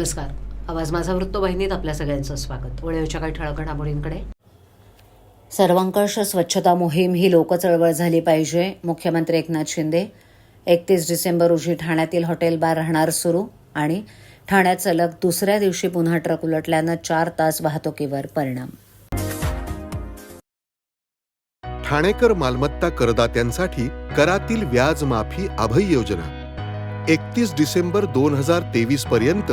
नमस्कार. आवाज माझा वृत्तवाहिनीत आपल्या सगळ्यांचं स्वागत. वळेवच्या काही ठळक घडामोडींकडे. सर्वंकष स्वच्छता मोहीम ही लोकचळवळ झाली पाहिजे. मुख्यमंत्री एकनाथ शिंदे एकतीस डिसेंबर रोजी ठाण्यातील हॉटेल बार राहणार सुरू आणि ठाण्यात सलग दुसऱ्या दिवशी पुन्हा ट्रक उलटल्यानं चार तास वाहतुकीवर परिणाम. ठाणेकर मालमत्ता करदात्यांसाठी करातील व्याज माफी अभय योजना. एकतीस डिसेंबर दोन हजार तेवीस पर्यंत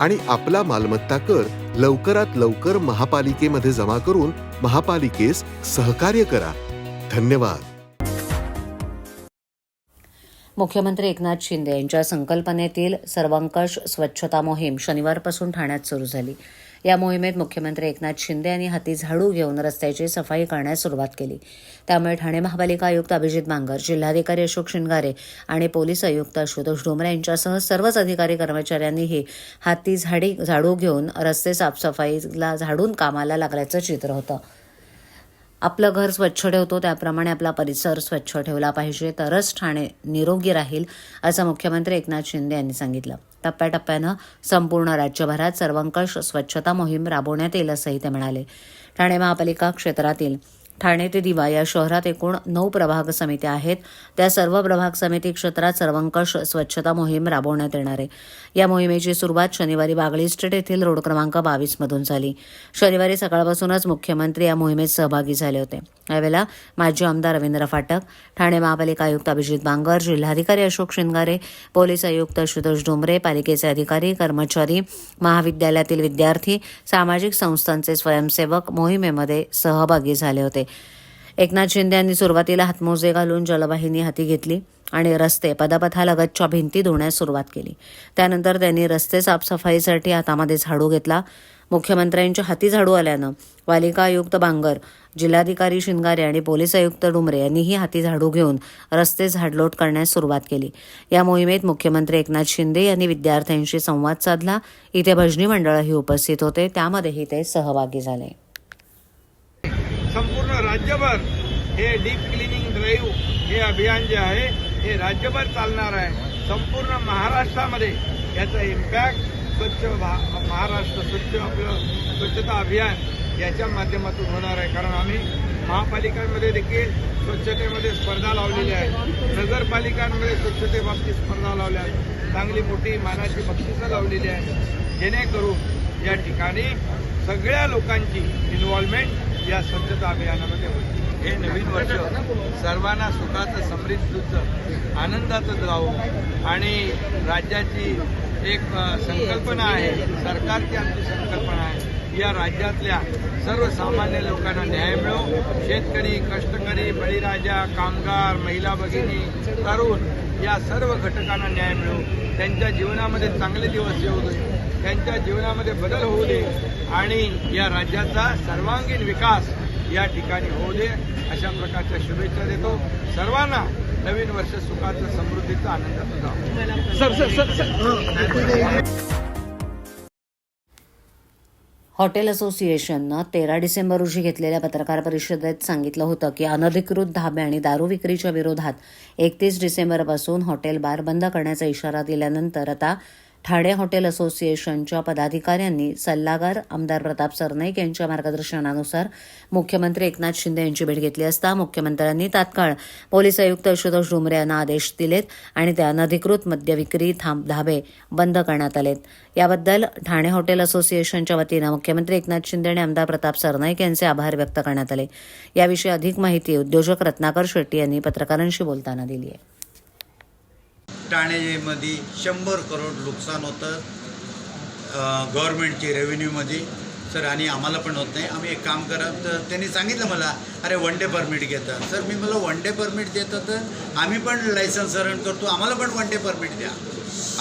आणि आपला मालमत्ता कर लवकरात लवकर महापालिकेमध्ये जमा करून महापालिकेस सहकार्य करा. धन्यवाद. मुख्यमंत्री एकनाथ शिंदे यांच्या संकल्पनेतील सर्वंकष स्वच्छता मोहीम शनिवारपासून ठाण्यात सुरू झाली. या मोहिमेत मुख्यमंत्री एकनाथ शिंदे यांनी हाती झाडू घेऊन रस्त्याची सफाई करण्यास सुरुवात केली. त्यामुळे ठाणे महापालिका आयुक्त अभिजित बांगर जिल्हाधिकारी अशोक शिंगारे आणि पोलीस आयुक्त आशुतोष डोंबरे यांच्यासह सर्वच अधिकारी कर्मचाऱ्यांनीही हाती झाडी झाडू घेऊन रस्ते साफसफाईला झाडून कामाला लागल्याचं चित्र होतं. आपलं घर स्वच्छ ठेवतो त्याप्रमाणे आपला परिसर स्वच्छ ठेवला पाहिजे. तरच ठाणे निरोगी राहील असं मुख्यमंत्री एकनाथ शिंदे यांनी सांगितलं. टप्प्याटप्प्यानं संपूर्ण राज्यभरात सर्वंकष स्वच्छता मोहीम राबवण्यात येईल असंही ते म्हणाले. ठाणे महापालिका क्षेत्रातील ठाणे ते दिवा या शहरात एकूण नऊ प्रभाग समित्या आहेत. त्या सर्व प्रभाग समिती क्षेत्रात सर्वंकष स्वच्छता मोहीम राबवण्यात येणार आहे. या मोहिमेची सुरुवात शनिवारी बागळी स्ट्रीट येथील रोड क्रमांक बावीस मधून झाली. शनिवारी सकाळपासूनच मुख्यमंत्री या मोहिमेत सहभागी झाले होते. यावेळेला माजी आमदार रवींद्र फाटक ठाणे महापालिका आयुक्त अभिजित बांगर जिल्हाधिकारी अशोक शिंगारे पोलीस आयुक्त सुतोष डोंबरे पालिकेचे अधिकारी कर्मचारी महाविद्यालयातील विद्यार्थी सामाजिक संस्थांचे स्वयंसेवक मोहिमेमध्ये सहभागी झाले होते. एकनाथ शिंदे यांनी सुरुवातीला हातमोजे घालून जलवाहिनी हाती घेतली आणि रस्ते पदपथालगतच्या भिंती धुण्यास सुरुवात केली. त्यानंतर त्यांनी रस्ते साफसफाईसाठी हातामध्ये झाडू घेतला. मुख्यमंत्र्यांच्या हाती झाडू आल्यानं पालिका आयुक्त बांगर जिल्हाधिकारी शिंगारे आणि पोलीस आयुक्त डुमरे यांनीही हाती झाडू घेऊन रस्ते झाडलोट करण्यास सुरुवात केली. या मोहिमेत मुख्यमंत्री एकनाथ शिंदे यांनी विद्यार्थ्यांशी संवाद साधला. इथे भजनी मंडळही उपस्थित होते. त्यामध्येही ते सहभागी झाले. संपूर्ण राज्यभर हे डीप क्लिनिंग ड्राईव्ह हे अभियान जे आहे हे राज्यभर चालणार आहे. संपूर्ण महाराष्ट्रामध्ये याचा इम्पॅक्ट स्वच्छ भा- महाराष्ट्र स्वच्छ आपलं स्वच्छता अभियान याच्या माध्यमातून होणार आहे. कारण आम्ही महापालिकांमध्ये देखील स्वच्छतेमध्ये स्पर्धा लावलेली आहे. नगरपालिकांमध्ये स्वच्छतेबाबतीत स्पर्धा लावल्या आहेत. चांगली मोठी मानाची बक्षिसं लावलेली आहेत. जेणेकरून या ठिकाणी सगळ्या लोकांची इन्व्हॉल्वमेंट या स्वच्छता अभियानामध्ये होईल. हे नवीन वर्ष सर्वांना सुखाचं समृद्धीचं आनंदाचं जावं आणि राज्याची एक संकल्पना आहे सरकारची आमची संकल्पना आहे या राज्यातल्या सर्वसामान्य लोकांना न्याय मिळो. शेतकरी कष्टकरी बळीराजा कामगार महिला भगिनी तरुण या सर्व घटकांना न्याय मिळो. त्यांच्या जीवनामध्ये चांगले दिवस येऊ दे. त्यांच्या जीवनामध्ये बदल होऊ दे. आणि या राज्याचा सर्वांगीण विकास या ठिकाणी होऊ दे अशा प्रकारच्या शुभेच्छा देतो. सर्वांना नवीन वर्ष सुखाचं समृद्धीचं आनंदाचं जावं. हॉटेल असोसिएशननं तेरा डिसेंबर रोजी घेतलेल्या पत्रकार परिषदेत सांगितलं होतं की अनधिकृत धाबे आणि दारू विक्रीच्या विरोधात एकतीस डिसेंबरपासून हॉटेल बार बंद करण्याचा इशारा दिल्यानंतर आता ठाणे हॉटेल असोसिएशनच्या पदाधिकाऱ्यांनी सल्लागार आमदार प्रताप सरनाईक यांच्या मार्गदर्शनानुसार मुख्यमंत्री एकनाथ शिंदे यांची भेट घेतली असता मुख्यमंत्र्यांनी तात्काळ पोलीस आयुक्त आशुतोष डुमरे यांना आदेश दिलेत आणि त्या अनधिकृत मद्यविक्री थांब धाबे बंद करण्यात आलेत. याबद्दल ठाणे हॉटेल असोसिएशनच्या वतीनं मुख्यमंत्री एकनाथ शिंदे आणि आमदार प्रताप सरनाईक यांचे आभार व्यक्त करण्यात आले. याविषयी अधिक माहिती उद्योजक रत्नाकर शेट्टी यांनी पत्रकारांशी बोलताना दिली आहे. ठाणेमध्ये शंभर करोड नुकसान होतं गव्हर्मेंटची रेव्हेन्यूमध्ये सर आणि आम्हाला पण होत नाही. आम्ही एक काम करा तर त्यांनी सांगितलं मला अरे वन डे परमिट घेतात सर मी मला वन डे परमिट देतं तर आम्ही पण लायसन्स रन करतो. आम्हाला पण वन डे परमिट द्या.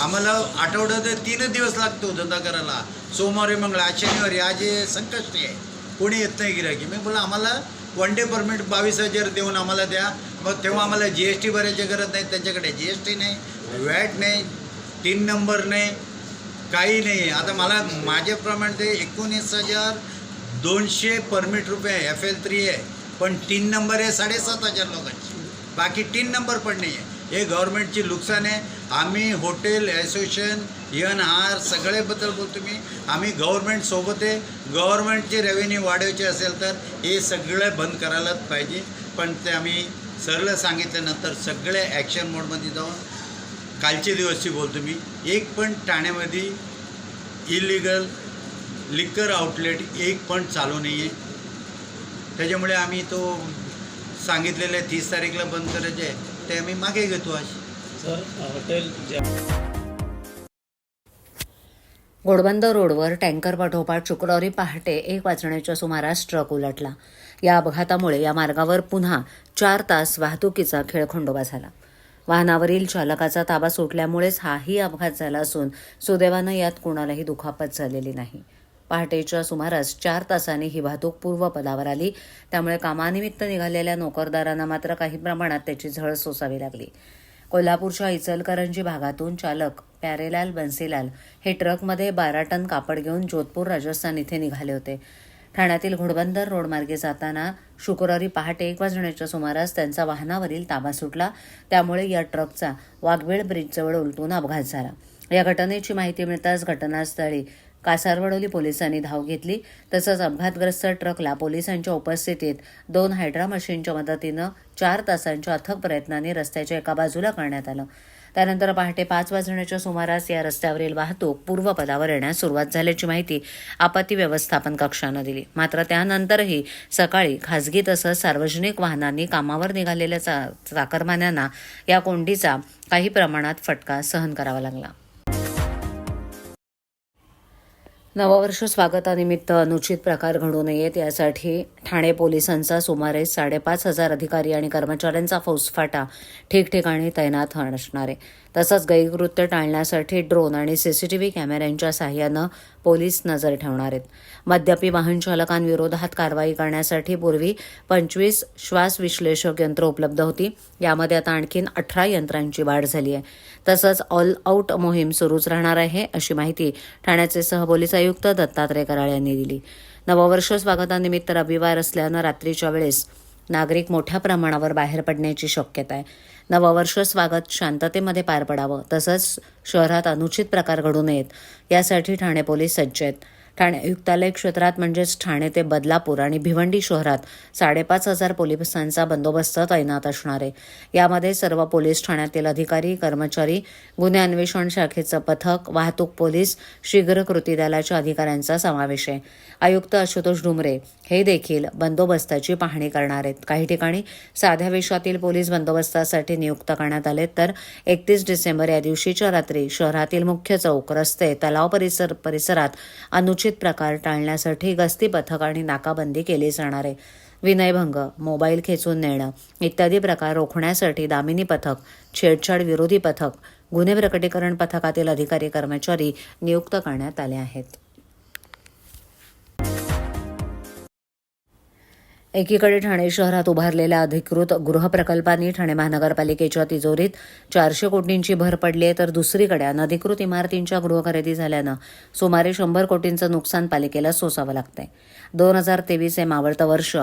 आम्हाला आठवड्यात तीनच दिवस लागतो धंदा करायला. सोमवारी मंगळ शनिवारी आज हे संकष्टी आहे. कोणी येत नाही गिराकी मी बोला आम्हाला वन डे परमिट बावीस हजार देऊन आम्हाला द्या. मग तेव्हा आम्हाला जी एस टी भरायची गरज नाही त्यांच्याकडे जी एस टी नाही. वॅट नाही तीन नंबर नाही काही नाही. आता मला माझ्याप्रमाणे ते एकोणीस हजार दोनशे परमिट रुपये एफ एल थ्री आहे. पण तीन नंबर आहे साडेसात हजार लोकांची. बाकी तीन नंबर पण नाही आहे. हे गव्हर्मेंटची नुकसान आहे. आम्ही हॉटेल असोसिएशन यन आर सगळ्याबद्दल बोलतो मी. आम्ही गव्हर्मेंटसोबत आहे. गव्हर्मेंटचे रेव्हेन्यू वाढवायचे असेल तर हे सगळं बंद करायलाच पाहिजे. पण ते आम्ही सरळ सांगितल्यानंतर सगळे ॲक्शन मोडमध्ये जाऊन कालचे दिवसची बोलतो मी. एक पण ठाण्यामध्ये इलिगल लिकर आउटलेट एक पण चालू नाही आहे त्याच्यामुळे आम्ही तो सांगितलेलं आहे तीस तारीखला बंद करायचे आहे ते आम्ही मागे घेतो आज. सर हॉटेल ज्या घोडबंदर रोडवर टँकर पाठोपाठ शुक्रवारी पहाटे एक वाजण्याच्या सुमारास ट्रक उलटला. या अपघातामुळे या मार्गावर पुन्हा चार तास वाहतुकीचा खेळखंडोबा झाला. वाहनावरील चालकाचा ताबा सुटल्यामुळेच हाही अपघात झाला असून सुदैवानं यात कोणालाही दुखापत झालेली नाही. पहाटेच्या सुमारास चार तासांनी ही वाहतूक पूर्वपदावर आली. त्यामुळे कामानिमित्त निघालेल्या नोकरदारांना मात्र काही प्रमाणात त्याची झळ सोसावी लागली. कोल्हापूरच्या इचलकरंजी भागातून चालक प्यारेलाल बन्सीलाल हे ट्रकमध्ये बारा टन कापड घेऊन जोधपूर राजस्थान इथे निघाले होते. ठाण्यातील घोडबंदर रोडमार्गे जाताना शुक्रवारी पहाटे एक वाजण्याच्या सुमारास त्यांचा वाहनावरील ताबा सुटला. त्यामुळे या ट्रकचा वाघवेळ ब्रिजजवळ उलटून अपघात झाला. या घटनेची माहिती मिळताच घटनास्थळी कासारवडोली पोलिसांनी धाव घेतली. तसंच अपघातग्रस्त ट्रकला पोलिसांच्या उपस्थितीत दोन हायड्रा मशीनच्या मदतीनं चार तासांच्या अथक प्रयत्नांनी रस्त्याच्या एका बाजूला करण्यात आलं. त्यानंतर पहाटे पाच वाजण्याच्या सुमारास या रस्त्यावरील वाहतूक पूर्वपदावर येण्यास सुरुवात झाल्याची माहिती आपत्ती व्यवस्थापन कक्षानं दिली. मात्र त्यानंतरही सकाळी खासगी तसंच सार्वजनिक वाहनांनी कामावर निघालेल्या चा चाकरमान्यांना या कोंडीचा काही प्रमाणात फटका सहन करावा लागला. नववर्ष स्वागतानिमित्त अनुचित प्रकार घडू नयेत. यासाठी ठाणे पोलिसांचा सुमारे साडेपाच हजार अधिकारी आणि कर्मचाऱ्यांचा फौजफाटा ठिकठिकाणी तैनात असणार आहे. तसंच गैरकृत्य टाळण्यासाठी ड्रोन आणि सीसीटीव्ही कॅमेऱ्यांच्या साह्यानं पोलीस नजर ठेवणार आहेत. मद्यपी वाहन चालकांविरोधात कारवाई करण्यासाठी पूर्वी पंचवीस श्वास विश्लेषक यंत्र उपलब्ध होती. यामध्ये आता आणखीन अठरा यंत्रांची वाढ झाली आहे. तसंच ऑल आऊट मोहीम सुरूच राहणार आहे अशी माहिती ठाण्याचे सहपोलीस आयुक्त दत्तात्रय कराळ यांनी दिली. नववर्ष स्वागतानिमित्त रविवार असल्यानं रात्रीच्या वेळेस नागरिक मोठ्या प्रमाणावर बाहेर पडण्याची शक्यता आहे. नववर्ष स्वागत शांततेमध्ये पार पडावं. तसंच शहरात अनुचित प्रकार घडू नयेत. यासाठी ठाणे पोलीस सज्ज आहेत. ठाणे आयुक्तालय क्षेत्रात म्हणजेच ठाणे ते बदलापूर आणि भिवंडी शहरात साडेपाच हजार पोलिसांचा बंदोबस्त तैनात असणार आहे. यामध्ये सर्व पोलीस ठाण्यातील अधिकारी कर्मचारी गुन्हे अन्वेषण शाखेचं पथक वाहतूक पोलीस शीघ्र कृती दलाच्या अधिकाऱ्यांचा समावेश आहे. आयुक्त आशुतोष डुमरे हे देखील बंदोबस्ताची पाहणी करणार आहेत. काही ठिकाणी साध्या वेशातील पोलीस बंदोबस्तासाठी नियुक्त करण्यात आले तर एकतीस डिसेंबर या दिवशीच्या रात्री शहरातील मुख्य चौक रस्ते तलाव परिसर परिसरात अनुचित प्रकार टाळण्यासाठी गस्ती पथक आणि नाकाबंदी केली जाणार आहे. विनयभंग मोबाईल खेचून नेणं इत्यादी प्रकार रोखण्यासाठी दामिनी पथक छेडछाड विरोधी पथक गुन्हे प्रकटीकरण पथकातील अधिकारी कर्मचारी नियुक्त करण्यात आले आहेत. एकीकडे ठाणे शहरात उभारलेल्या अधिकृत गृहप्रकल्पांनी ठाणे महानगरपालिकेच्या तिजोरीत चारशे कोटींची भर पडली आहे तर दुसरीकडे अनधिकृत इमारतींच्या गृहखरेदी झाल्यानं सुमारे शंभर कोटींचं नुकसान पालिकेला सोसावं लागतंय. दोन हजार तेवीस हे मावळतं वर्ष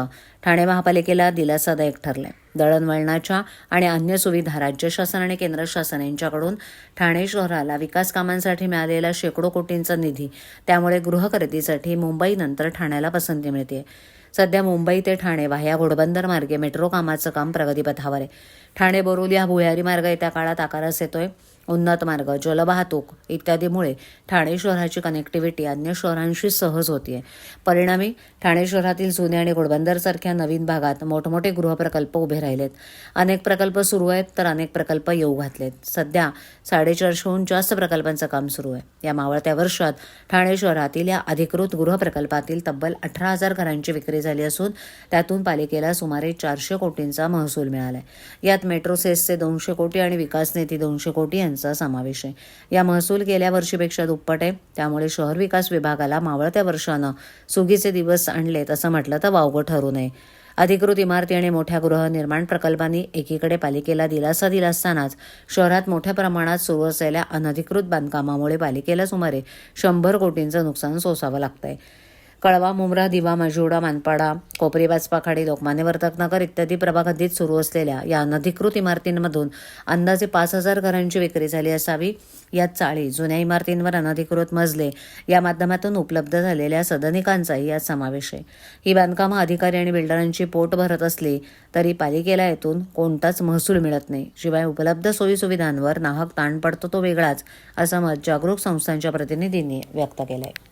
ठाणे महापालिकेला दिलासादायक ठरलंय. दळणवळणाच्या आणि अन्य सुविधा राज्य शासन आणि केंद्र शासन यांच्याकडून ठाणे शहराला विकास कामांसाठी मिळालेला शेकडो कोटींचा निधी त्यामुळे गृहखरेदीसाठी मुंबईनंतर ठाण्याला पसंती मिळते सध्या मुंबई ते ठाणे वाह्या घोडबंदर मार्गे मेट्रो कामाचं काम प्रगतीपथावर आहे. ठाणे बोरुली हा भुयारी मार्ग येत्या काळात आकारास येतोय. उन्नत मार्ग जलवाहतूक इत्यादीमुळे ठाणे शहराची कनेक्टिव्हिटी अन्य शहरांशी सहज होतीये. परिणामी ठाणे शहरातील जुने आणि घोडबंदरसारख्या नवीन भागात मोठमोठे गृहप्रकल्प उभे राहिलेत. अनेक प्रकल्प सुरू आहेत तर अनेक प्रकल्प येऊ घातलेत. सध्या साडेचारशेहून जास्त प्रकल्पांचं काम सुरू आहे. या मावळत्या वर्षात ठाणे शहरातील या अधिकृत गृहप्रकल्पातील तब्बल अठरा हजार घरांची विक्री झाली असून त्यातून पालिकेला सुमारे चारशे कोटींचा महसूल मिळालाय. यात मेट्रो सेसचे दोनशे कोटी आणि विकास निधी दोनशे कोटी यांचा समावेश आहे. या महसूल गेल्या वर्षीपेक्षा दुप्पट आहे. त्यामुळे शहर विकास विभागाला मावळत्या वर्षानं सुगीचे दिवस आणलेत असं म्हटलं तर वावगं ठरू नये अधिकृत इमारती आणि मोठ्या गृहनिर्माण प्रकल्पांनी एकीकडे पालिकेला दिलासा दिला असतानाच शहरात मोठ्या प्रमाणात सुरू असलेल्या अनधिकृत बांधकामामुळे पालिकेला सुमारे शंभर कोटींचं नुकसान सोसावं लागतंय. कळवा मुंब्रा दिवा मजोडा मानपाडा कोपरी बाजपाखाडी लोकमान्य वर्तकनगर इत्यादी प्रभाग हद्दीत सुरू असलेल्या या अनधिकृत इमारतींमधून अंदाजे पाच हजार घरांची विक्री झाली असावी यात चाळी जुन्या इमारतींवर अनधिकृत मजले या माध्यमातून उपलब्ध झालेल्या सदनिकांचाही यात समावेश आहे. ही बांधकामं अधिकारी आणि बिल्डरांची पोट भरत असली तरी पालिकेला यातून कोणताच महसूल मिळत नाही. शिवाय उपलब्ध सोयीसुविधांवर नाहक ताण पडतो तो वेगळाच असं मत जागरूक संस्थांच्या प्रतिनिधींनी व्यक्त केलं आहे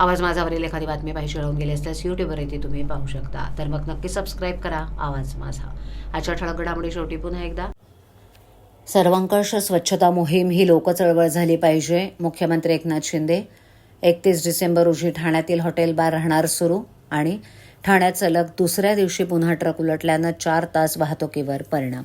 आवाज माझावरील एखादी बातमी पाहिजे राहून गेली असल्यास यूट्यूबवर ती तुम्ही पाहू शकता. तर मग नक्की सबस्क्राईब करा आवाज माझा. आजच्या ठळक घडामोडी शेवटी पुन्हा एकदा. सर्वांकर्ष स्वच्छता मोहीम ही लोकचळवळ झाली पाहिजे. मुख्यमंत्री एकनाथ शिंदे एकतीस डिसेंबर रोजी ठाण्यातील हॉटेल बार राहणार सुरू आणि ठाण्यात सलग दुसऱ्या दिवशी पुन्हा ट्रक उलटल्यानं चार तास वाहतुकीवर परिणाम.